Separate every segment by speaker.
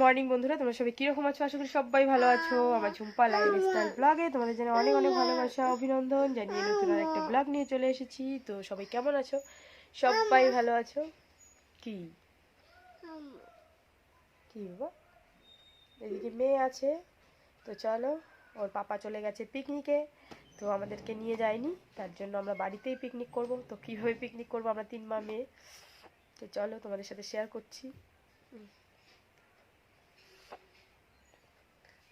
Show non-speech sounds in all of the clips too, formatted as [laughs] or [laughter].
Speaker 1: Morning বন্ধুরা, তোমরা সবাই কীরকম আছো? আশা করি সবাই ভালো আছো। আমার ঝুম্পা লাইফ স্টাইল ব্লগে তোমাদের জন্য অনেক অনেক ভালোবাসা, অভিনন্দন। জানিয়ে নতুন একটা ব্লগ নিয়ে চলে এসেছি। তো সবাই কেমন আছো? সবাই ভালো আছো? কি? কি বাবা? এদিকে মেয়ে আছে। তো চলো, ওর পাপা চলে গেছে পিকনিকে তো আমাদেরকে নিয়ে যায়নি। তার জন্য আমরা বাড়িতেই পিকনিক করব। তো কীভাবে পিকনিক করব আমরা তিন মা মেয়ে। তো চলো তোমাদের সাথে শেয়ার করছি।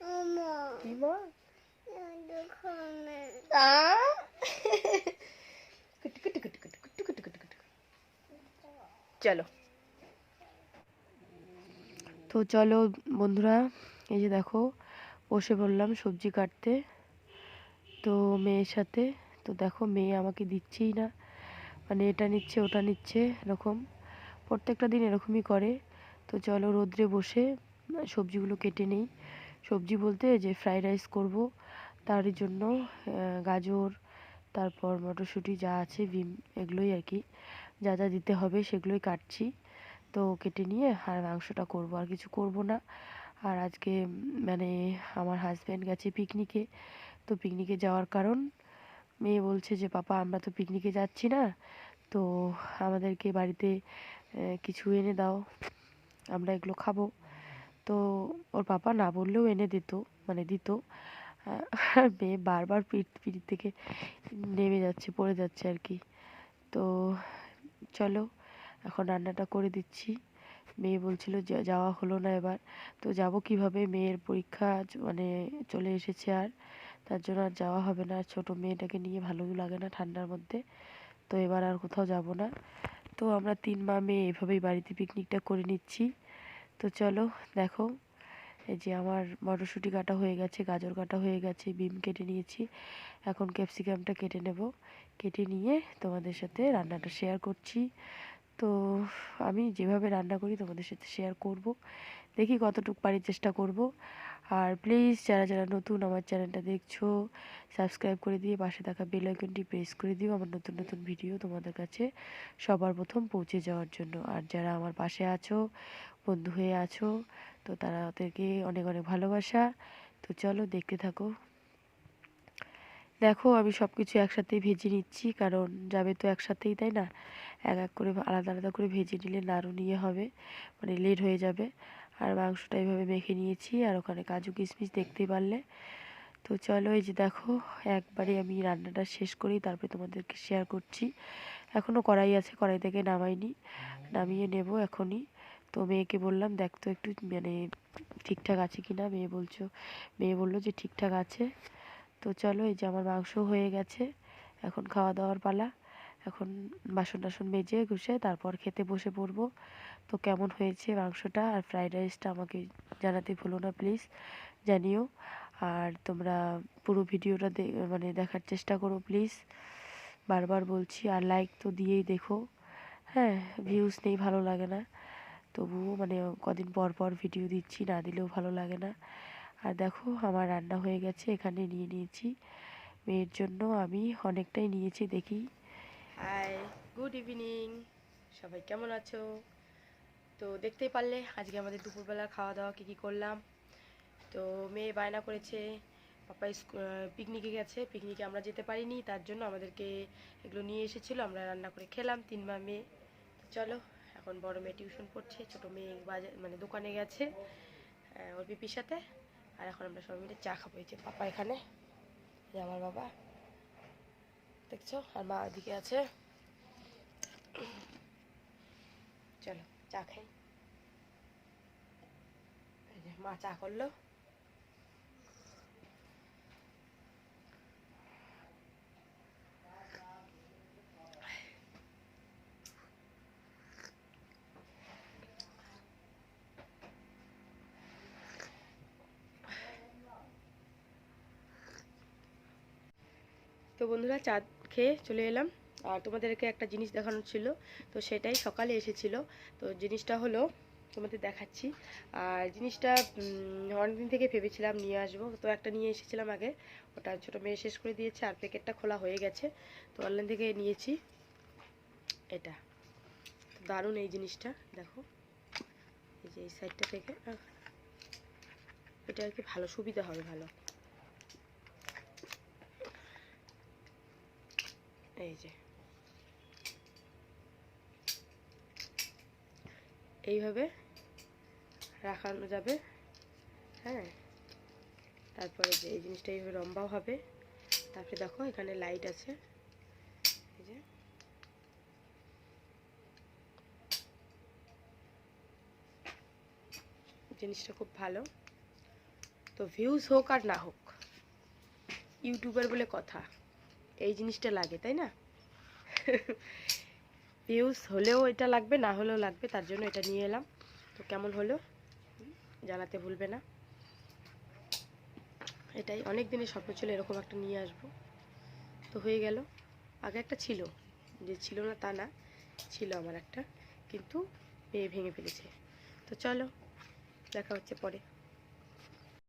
Speaker 1: চলো ah? [laughs] তো চলো বন্ধুরা এই যে দেখো বসে পড়লাম সবজি কাটতে। তো মেয়ের সাথে তো দেখো মেয়ে আমাকে দিচ্ছেই না। মানে এটা নিচ্ছে ওটা নিচ্ছে এরকম। প্রত্যেকটা দিন এরকমই করে। তো চলো রোদ্রে বসে সবজিগুলো কেটে নেই। সবজি বলতে যে ফ্রাইড রাইস করব। তার জন্য গাজর, তারপর মটরশুঁটি যা আছে বিম এগুলোই আর কি। যা যা দিতে হবে সেগুলোই কাটছি। তো কেটে নিয়ে আর মাংসটা করব, আর কিছু করব না। আর আজকে মানে আমার হাজব্যান্ড গেছে পিকনিকে তো পিকনিকে যাওয়ার কারণ, মেয়ে বলছে যে, পাপা, আমরা তো পিকনিকে যাচ্ছি না। তো আমাদেরকে বাড়িতে কিছু এনে দাও। আমরা এগুলো খাব। তো ওর পাপা না বললেও এনে দিত মানে দিত। মেয়ে বারবার পিঠ পিঠ থেকে নেমে যাচ্ছে, পড়ে যাচ্ছে আর কি। তো চলো, এখন রান্নাটা করে দিচ্ছি। মেয়ে বলছিল যাওয়া হলো না এবার। তো যাব কীভাবে? মেয়ের পরীক্ষা মানে চলে এসেছে আর। তার জন্য আর যাওয়া হবে না। আর ছোটো মেয়েটাকে নিয়ে ভালোও লাগে না ঠান্ডার মধ্যে। তো এবার আর কোথাও যাব না। তো আমরা তিন মা মেয়ে এভাবেই বাড়িতে পিকনিকটা করে নিচ্ছি। তো চলো, দেখো। এই যে আমার মটরশুঁটি কাটা হয়ে গেছে, গাজর কাটা হয়ে গেছে, বিম কেটে নিয়েছি। এখন ক্যাপসিকামটা কেটে নেব। কেটে নিয়ে তোমাদের সাথে রান্নাটা শেয়ার করছি। তো আমি যেভাবে রান্না করি তোমাদের সাথে শেয়ার করব। দেখি কতটুকু পারি চেষ্টা করব। আর প্লিজ যারা যারা নতুন আমার চ্যানেলটা দেখছ সাবস্ক্রাইব করে দিয়ে পাশে থাকা বেল আইকনটি প্রেস করে দিও। আমার নতুন নতুন ভিডিও তোমাদের কাছে সবার প্রথম পৌঁছে যাওয়ার জন্য। আর যারা আমার পাশে আছো, বন্ধু হয়ে আছো, তো তারা তাদেরকে অনেক অনেক ভালোবাসা। তো চলো দেখতে থাকো। দেখো, আমি সব কিছু একসাথেই ভেজে নিচ্ছি, কারণ যাবে তো একসাথেই, তাই না? এক এক করে আলাদা আলাদা করে ভেজে নিলে নাড়ু নিয়ে হবে মানে লেট হয়ে যাবে। আর মাংসটা এইভাবে মেখে নিয়েছি আর ওখানে কাজু কিশমিশ দেখতে পারলে। তো চলো এই যে দেখো, একবারে আমি রান্নাটা শেষ করেই তারপরে তোমাদেরকে শেয়ার করছি। এখনও কড়াই আছে, কড়াই থেকে নামাইনি, নামিয়ে নেব এখনই। তো মেয়েকে বললাম, দেখ তো একটু মানে ঠিকঠাক আছে কি না মেয়ে বলছো, মেয়ে বলল যে ঠিকঠাক আছে। তো চলো এই যে আমার মাংস হয়ে গেছে, এখন খাওয়া দাওয়ার পালা। এখন বাসন টাসন মেজে, ঘুষে, তারপর খেতে বসে পড়ব। তো কেমন হয়েছে মাংসটা আর ফ্রাইড রাইসটা আমাকে জানাতে ভুলো না, প্লিজ জানিও। আর তোমরা পুরো ভিডিওটা মানে দেখার চেষ্টা করো, প্লিজ। বারবার বলছি, আর লাইক তো দিয়েই দেখো। হ্যাঁ ভিউজ নেই, ভালো লাগে না। তবুও মানে কদিন পর পর ভিডিও দিচ্ছি, না দিলেও ভালো লাগে না। আর দেখো, আমার রান্না হয়ে গেছে, এখানে নিয়ে নিয়েছি। মেয়ের জন্য আমি অনেকটাই নিয়েছি, দেখি। হাই গুড ইভিনিং সবাই কেমন আছো? তো দেখতেই পারলে, আজকে আমাদের দুপুরবেলা খাওয়া দাওয়া কী কী করলাম। তো মেয়ে বায়না করেছে পাপা পিকনিকে গেছে। পিকনিকে আমরা যেতে পারিনি, তার জন্য আমাদেরকে এগুলো নিয়ে এসেছিল, আমরা রান্না করে খেলাম, তিন মা মেয়ে। চলো, এখন বড় মেয়ে টিউশন পড়ছে, ছোটো মেয়ে বাজার মানে দোকানে গেছে ওর পিপির সাথে। আর এখন আমরা সবাই মিলে চা খাব, এই যে পাপা এখানে আমার বাবা। দেখছ? আর মা ওদিকে আছে। চলো চা খাই। মা চা করল। তো বন্ধুরা চা খেয়ে চলে এলাম। আর তোমাদেরকে একটা জিনিস দেখানোর ছিল, তো সেটাই সকালে এসেছিল। তো জিনিসটা হলো, তোমাদের দেখাচ্ছি। আর জিনিসটা অনেকদিন থেকে ভেবেছিলাম নিয়ে আসব। তো একটা নিয়ে এসেছিলাম আগে, ওটা ছোটো মেয়ে শেষ করে দিয়েছে আর প্যাকেটটা খোলা হয়ে গেছে। তো অনলাইন থেকে নিয়েছি। এটা। তো দারুণ এই জিনিসটা, দেখো। এই যে এই সাইডটা থেকে
Speaker 2: এটা আর কি ভালো, সুবিধা হবে ভালো। এই যে। এইভাবে রাখানো যাবে। হ্যাঁ? তারপরে যে এই জিনিসটা এইভাবে লম্বাও হবে। তারপরে দেখো এখানে লাইট আছে। এই যে। জিনিসটা খুব ভালো। তো ভিউজ হোক আর না হোক ইউটিউবার বলে কথা। এই জিনিসটা লাগে, তাই না? ভিউজ হলেও এটা লাগবে, না হলেও লাগবে, তার জন্য এটা নিয়ে এলাম। তো কেমন হলো? জানাতে ভুলবে না। এটাই, অনেক দিনের স্বপ্ন ছিল এরকম একটা নিয়ে আসব। তো হয়ে গেল। আগে একটা ছিল, যে ছিল না তা না, ছিল আমার একটা, কিন্তু মেয়ে ভেঙে ফেলেছে। তো চলো, দেখা হচ্ছে পরে।